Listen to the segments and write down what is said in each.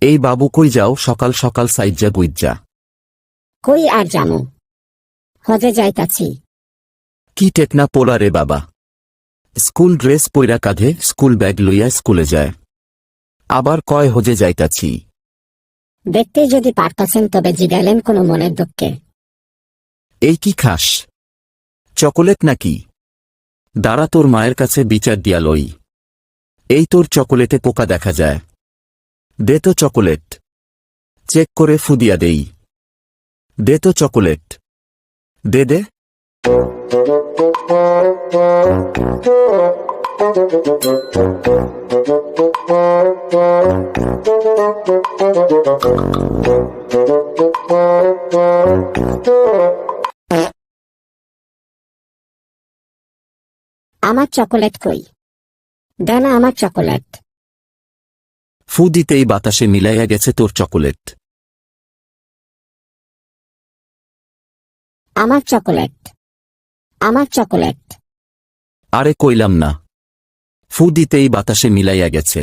এই বাবু কই যাও সকাল সকাল সাইজ্জা গুইজ্জা। কই আর জানো? হজে যাইতাছি। কি টেকনা পোলা রে বাবা। স্কুল ড্রেস পইরা কাঁধে স্কুল ব্যাগ লইয়া স্কুলে যায়। আবার কয় হজে যাইতাছি। দেখতে যদি পারতাছেন তবে জিগাইলেন কোনো মনের দুঃখে। এই কি খাস? চকোলেট নাকি? দাঁড়া তোর মায়ের কাছে বিচার দিয়া লই। এই তোর চকোলেটে পোকা দেখা যায়। দে তো চকোলেট। চেক করে ফুদিয়া দেই। দে তো চকোলেট। দে দে। আমার চকোলেট কই? দেনা আমার চকোলেট। ফু দিতেই বাতাসে মিলাইয়া গেছে তোর চকোলেট। আমার চকোলেট। আমার চকোলেট। আরে কইলাম না। ফু দিতেই বাতাসে মিলাইয়া গেছে।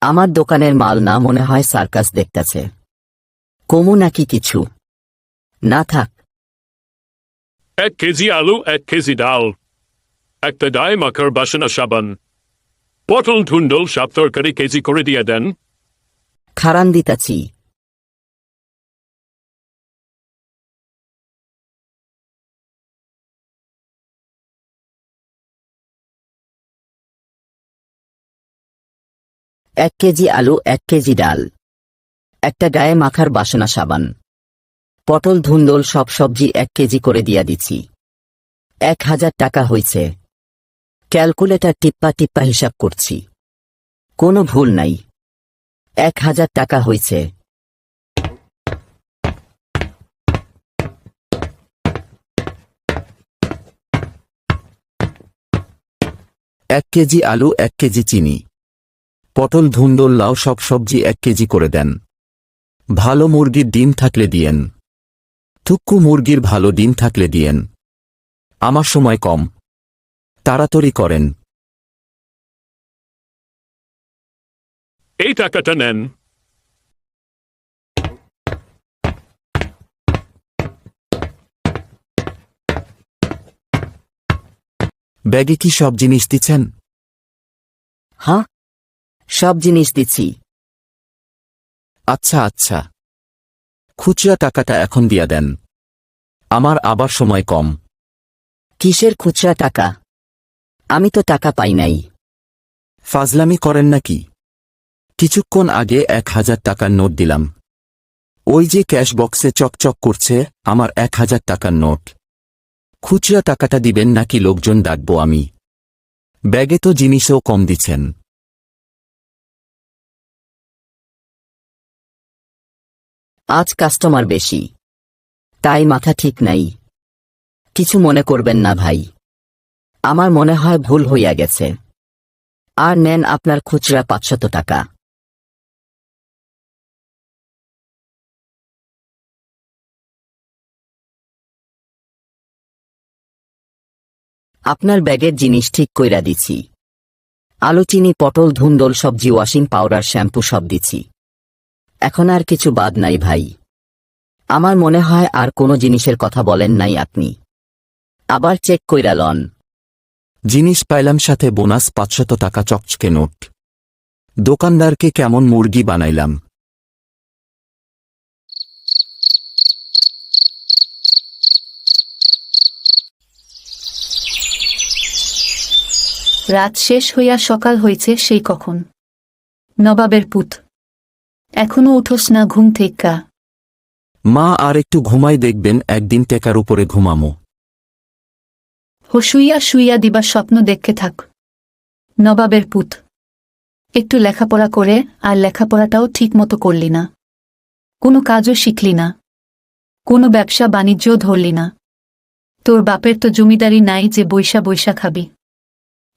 আমার দোকানের মাল না মনে হয় সার্কাস দেখতেছে। কমু নাকি কিছু? না থাক। এক কেজি আলু এক কেজি ডাল। একটা ডাই মাখার বাসনা সাবান পটল ধুন্দল সব তরকারি কেজি করে দিয়ে দেন এক কেজি আলু এক কেজি ডাল একটা গায়ে মাখার বাসনা সাবান পটল ধুন্দল সব সবজি এক কেজি করে দিয়া দিছি এক হাজার টাকা হইছে ক্যালকুলেটর টিপ্পা টিপ্পা হিসাব করছি। কোনো ভুল নাই। এক হাজার টাকা হয়েছে। এক কেজি আলু, এক কেজি চিনি। পটল, ধুন্দল, লাউ, সব সবজি এক কেজি করে দেন। ভালো মুরগির ডিম থাকলে দিয়েন। থুক্কু মুরগির ভালো ডিম থাকলে দিয়েন। আমার সময় কম। তাড়াতাড়ি করেন। এই টাকাটা নেন। ব্যাগে কি সব জিনিস দিচ্ছেন? হ্যাঁ সব জিনিস দিচ্ছি। আচ্ছা আচ্ছা। খুচরা টাকাটা এখন দিয়া দেন। আমার আবার সময় কম। কিসের খুচরা টাকা? আমি তো টাকা পাই নাই। ফাজলামি করেন নাকি? কিছুক্ষণ আগে এক হাজার টাকার নোট দিলাম। ওই যে ক্যাশ বক্সে চকচক করছে আমার এক হাজার টাকার নোট। খুচরা টাকাটা দিবেন নাকি লোকজন ডাকবো আমি। ব্যাগে তো জিনিসও কম দিচ্ছেন। আজ কাস্টমার বেশি। তাই মাথা ঠিক নাই। কিছু মনে করবেন না ভাই। আমার মনে হয় ভুল হইয়া গেছে। আর নেন আপনার খুচরা পাঁচশত টাকা। আপনার ব্যাগের জিনিস ঠিক কইরা দিছি। আলু চিনি পটল, ধুন্দল, সবজি, ওয়াশিং পাউডার, শ্যাম্পু সব দিছি। এখন আর কিছু বাদ নাই ভাই। আমার মনে হয় আর কোনো জিনিসের কথা বলেন নাই আপনি। আবার চেক কইরা লন। জিনিস পাইলাম সাথে বোনাস পাঁচশত টাকা চকচকে নোট। দোকানদারকে কেমন মুরগি বানাইলাম? রাত শেষ হইয়া সকাল হইছে সেই কখন? নবাবের পুত। এখনও উঠোস না ঘুম থেকে মা আর একটু ঘুমাই দেখবেন একদিন টেকার উপরে ঘুমামো। হো শুইয়া শুইয়া দিবার স্বপ্ন দেখতে থাক। নবাবের পুত। একটু লেখাপড়া করে আর লেখাপড়াটাও ঠিক মতো করলি না। কোনো কাজও শিখলি না। কোনো ব্যবসা বাণিজ্যও ধরলি না। তোর বাপের তো জমিদারি নাই যে বৈশা বৈশা খাবি।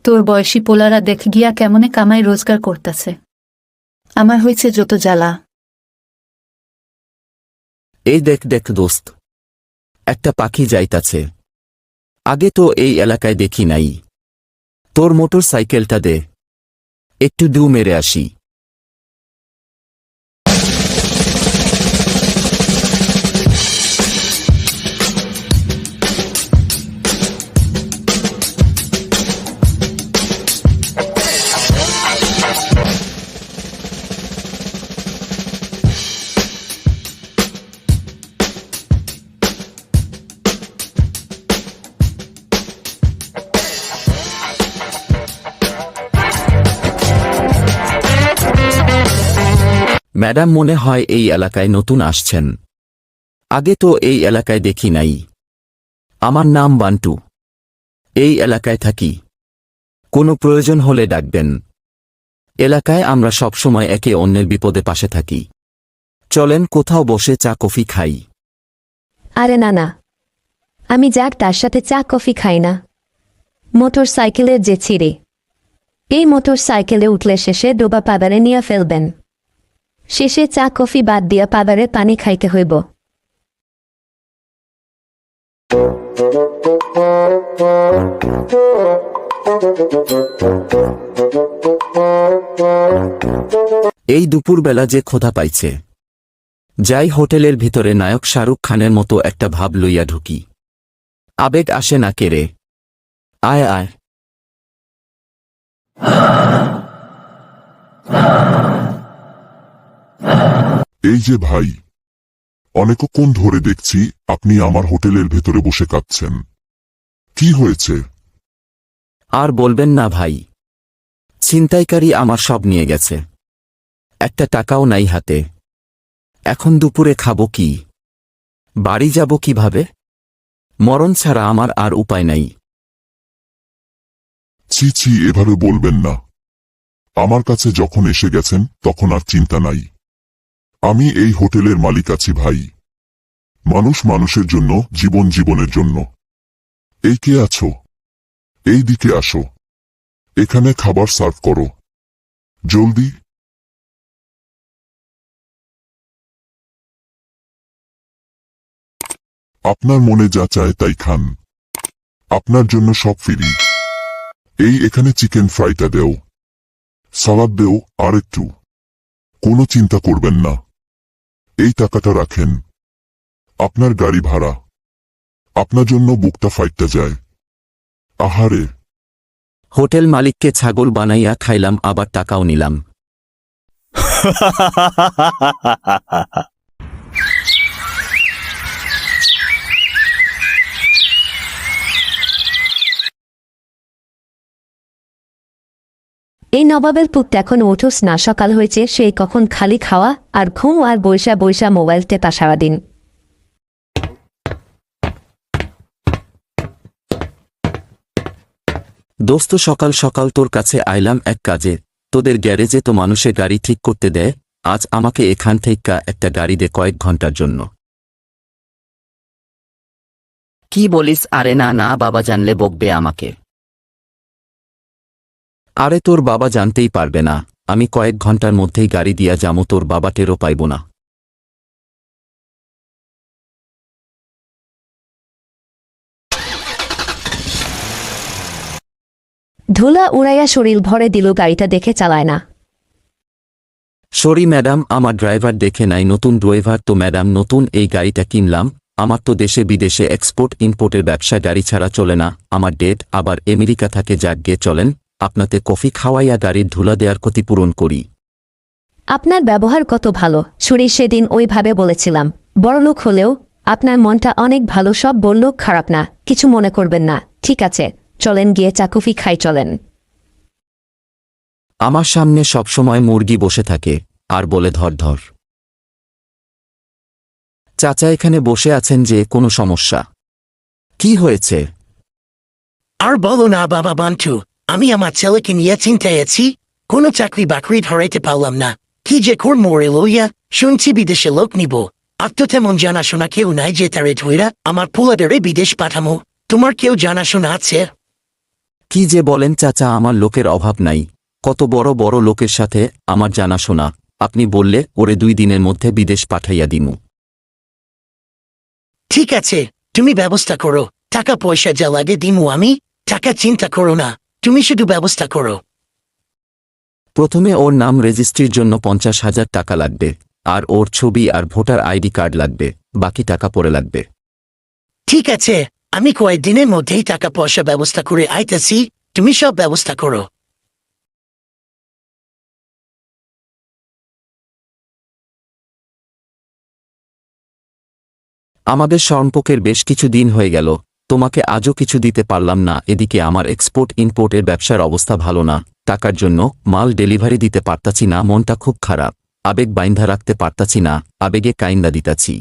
তোর বয়সী পোলারা দেখ গিয়া কেমনে কামাই রোজগার করতেছে। আমার হয়েছে যত জ্বালা। এই দেখ দেখ দোস্ত। একটা পাখি যাইতাছে। আগে তো এই এলাকায় দেখি নাই। তোর মোটর সাইকেলটা দে। একটু দু মেরে আসি। ম্যাডাম মনে হয় এই এলাকায় নতুন আসছেন। আগে তো এই এলাকায় দেখি নাই। আমার নাম বান্টু। এই এলাকায় থাকি। কোনো প্রয়োজন হলে ডাকবেন। এলাকায় আমরা সবসময় একে অন্যের বিপদে পাশে থাকি। চলেন কোথাও বসে চা কফি খাই। আরে না না। আমি যাক, তার সাথে চা কফি খাই না। মোটর সাইকেলের যে ছিঁড়ে। এই মোটর সাইকেলে উঠলে শেষে ডোবা পাবারে নিয়ে ফেলবেন। শেষে চা, কফি বাদ দিয়া পাবারে পানি খাইতে হইব। এই দুপুরবেলা যে ক্ষোধা পাইছে। যাই হোটেলের ভিতরে নায়ক শাহরুখ খানের মতো একটা ভাব লইয়া ঢুকি। আবেগ আসে না কেরে আয় আয়। এই যে ভাই অনেকক্ষণ ধরে দেখছি আপনি আমার হোটেলের ভেতরে বসে কাঁদছেন। কি হয়েছে? আর বলবেন না ভাই ছিনতাইকারী আমার সব নিয়ে গেছে। একটা টাকাও নাই হাতে। এখন দুপুরে খাব কি? বাড়ি যাব কীভাবে? মরণ ছাড়া আমার আর উপায় নাই। ছি ছি এভাবে বলবেন না। আমার কাছে যখন এসে গেছেন তখন আর চিন্তা নাই। আমি এই হোটেলের মালিক আছি ভাই। মানুষ মানুষের জন্য, জীবন জীবনের জন্য। এই কে আছো? এই দিকে আসো। এখানে খাবার সার্ভ করো। জলদি। আপনার মনে যা চায় তাই খান। আপনার জন্য সব ফ্রি। এই এখানে চিকেন ফ্রাইটা দেও। সালাদ দেও আর একটু কোনো চিন্তা করবেন না। এই টাকাটা রাখেন। আপনার গাড়ি ভাড়া। আপনার জন্য বুকটা ফাইটটা যায়। আহারে। হোটেল মালিককে ছাগল বানাইয়া খাইলাম আবার টাকাও নিলাম। এই নবাবের পুত এখন ওঠোস না সকাল হয়েছে সেই কখন খালি খাওয়া আর ঘুম আর বৈশা বৈশা মোবাইল টেপা সারাদিন। দোস্ত সকাল সকাল তোর কাছে আইলাম এক কাজে। তোদের গ্যারেজে তো মানুষে গাড়ি ঠিক করতে দেয় আজ আমাকে এখান থেকে একটা গাড়ি দে কয়েক ঘণ্টার জন্য। কি বলিস? আরে না না বাবা জানলে বকবে আমাকে। আরে তোর বাবা জানতেই পারবে না আমি কয়েক ঘণ্টার মধ্যেই গাড়ি দিয়া যামো তোর বাবা টেরও পাইব না। ধুলা উড়াইয়া শরীর ভরে দিল গাড়িটা দেখে চালায় না। সরি ম্যাডাম আমার ড্রাইভার দেখে নাই নতুন ড্রাইভার তো ম্যাডাম নতুন এই গাড়িটা কিনলাম আমার তো দেশে বিদেশে এক্সপোর্ট ইম্পোর্টের ব্যবসা গাড়ি ছাড়া চলে না আমার ডেট আবার আমেরিকা থাকে যাক গিয়ে চলেন আপনাতে কফি খাওয়াইয়া গাড়ির ধুলা দেওয়ার ক্ষতিপূরণ করি। আপনার ব্যবহার কত ভালো সুরি সেদিন ওইভাবে বলেছিলাম। বড়লোক হলেও আপনার মনটা অনেক ভালো সব বলল খারাপ না কিছু মনে করবেন না ঠিক আছে চলেন গিয়ে চাকুফি খাই চলেন। আমার সামনে সবসময় মুরগি বসে থাকে আর বলে ধর ধর। চাচা এখানে বসে আছেন যে কোনো সমস্যা। কি হয়েছে? আর বলো না বাবা বান্টু আমি আমার ছেলেকে নিয়ে চিন্তায় আছি কোনো চাকরি বাকরি ধরাইতে পারলাম না। কি যে কর মরে লইয়া শুনছি বিদেশে লোক নিব। আর তো তেমন জানাশোনা কেউ নাই যে তারে ধইরা আমার পোলাদারে বিদেশ পাঠামো। তোমার কেউ জানাশোনা আছে? কি যে বলেন চাচা আমার লোকের অভাব নাই। কত বড় বড় লোকের সাথে আমার জানাশোনা। আপনি বললে ওরে দুই দিনের মধ্যে বিদেশ পাঠাইয়া দিমু। ঠিক আছে তুমি ব্যবস্থা করো। টাকা পয়সা যা লাগে দিমু আমি টাকা চিন্তা করো না। তুমি শুধু ব্যবস্থা করো। প্রথমে ওর নাম রেজিস্ট্রির জন্য পঞ্চাশ হাজার টাকা লাগবে আর ওর ছবি আর ভোটার আইডি কার্ড লাগবে বাকি টাকা পরে লাগবে। ঠিক আছে আমি কয়েকদিনের মধ্যেই টাকা পয়সা ব্যবস্থা করে আইতেছি তুমি সব ব্যবস্থা করো। আমাদের সম্পর্কের বেশ কিছু দিন হয়ে গেল তোমাকে আজও কিছু দিতে পারলাম না এদিকে আমার এক্সপোর্ট ইম্পোর্টের ব্যবসার অবস্থা ভালো না টাকার জন্য মাল ডেলিভারি দিতে পারতাছি না মনটা খুব খারাপ আবেগ বাইন্ধা রাখতে পারতাছি না আবেগে কাইন্দা দিতাছি।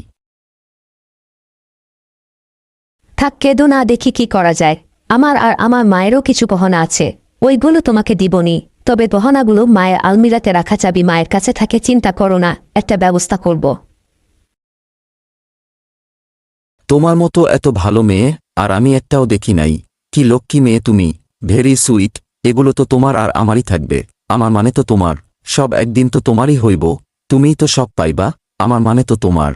থাক কেদো না দেখি কি করা যায় আমার আর আমার মায়েরও কিছু গহনা আছে ওইগুলো তোমাকে দিবনি তবে গহনাগুলো মায়ের আলমিরাতে রাখা চাবি মায়ের কাছে থাকে চিন্তা করো না একটা ব্যবস্থা করব। তোমার মতো এত ভালো মেয়ে আর আমি একটাও দেখি নাই। কি লক্ষ্মী মেয়ে তুমি ভেরি সুইট এগুলো তো তোমার আর আমারই থাকবে। আমার মানে তো তোমার, সব একদিন তো তোমারই হইব। তুমিই তো সব পাইবা, আমার মানে তো তোমার।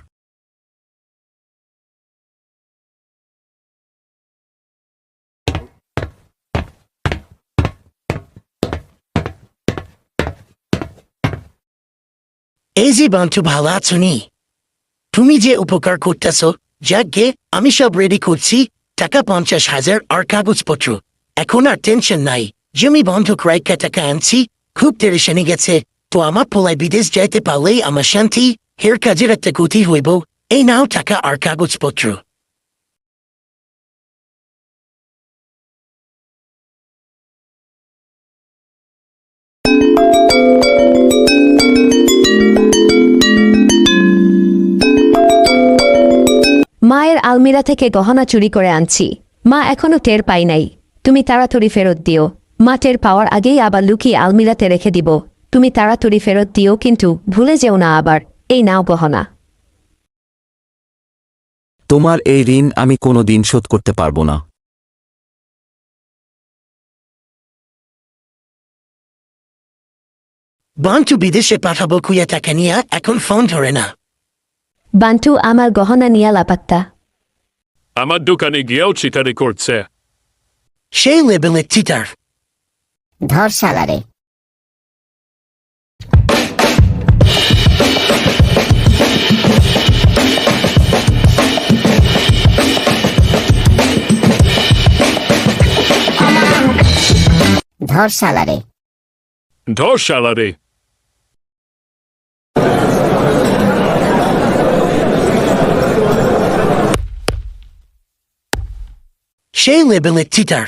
এই যে বান্টু ভালো আছো তুমি যে উপকার করতেছ, যাকে আমি সব রেডি করছি টাকা পঞ্চাশ হাজার আর কাগজপত্র। এখন আর টেনশন নাই। জমি বন্ধক রাইকা টাকা আনছি, খুব টেরেশনে গেছে। তো আমার পোলায় বিদেশ যাইতে পারলেই আমার শান্তি, হের কাজের একটা গতি হইব। এই নাও টাকা আর কাগজপত্র। মায়ের আলমিরা থেকে গহনা চুরি করে আনছি। মা এখনও টের পাই নাই। তুমি তাড়াতাড়ি ফেরত দিও। মা টের পাওয়ার আগেই আবার লুকিয়ে আলমিরাতে রেখে দিব। তুমি তাড়াতাড়ি ফেরত দিও কিন্তু ভুলে যেও না আবার। এই নাও গহনা। তোমার এই ঋণ আমি কোনো দিন শোধ করতে পারব না। বান্টু বিদেশে পাঠাবো কুইয়া টাকা নিয়ে এখন ফোন ধরে না। বান্টু আমার গহনা নিয়া লাপাত্তা। আমার দোকানে গিয়েও চিতারি করছে সেই লেভেলের চিটার ধর সালারে ধর সালারে ধর শালারে সেই লেভেলের চিটার